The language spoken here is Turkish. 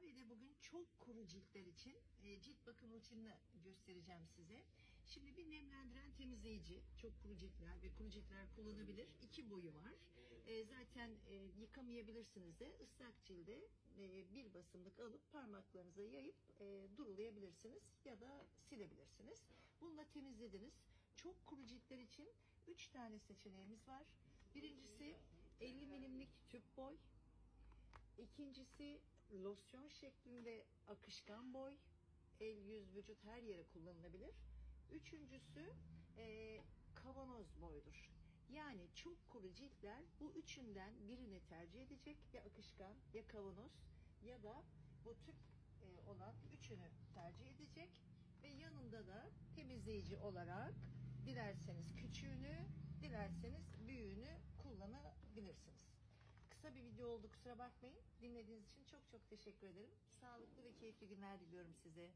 Kabe'de bugün çok kuru ciltler için e, cilt bakım rutinini göstereceğim size. Şimdi bir nemlendiren temizleyici, çok kuru ciltler ve kuru ciltler kullanabilir. İki boyu var. E, zaten e, yıkamayabilirsiniz de ıslak cilde bir basımlık alıp parmaklarınıza yayıp durulayabilirsiniz ya da silebilirsiniz. Bununla temizlediniz. Çok kuru ciltler için 3 tane seçeneğimiz var. Birincisi 50 milimlik tüp boy. İkincisi losyon şeklinde akışkan boy. El, yüz, vücut her yere kullanılabilir. Üçüncüsü e, kavanoz boydur. Yani çok kuru ciltler bu üçünden birini tercih edecek. Ya akışkan ya kavanoz ya da bu tüp e, olan üçünü tercih edecek. Ve yanında da temizleyici olarak dilerseniz küçüğünü, dilerseniz büyüğünü kullanabilirsiniz. Kısa bir video oldu kusura bakmayın. Dinlediğiniz için çok çok teşekkür ederim. Sağlıklı ve keyifli günler diliyorum size.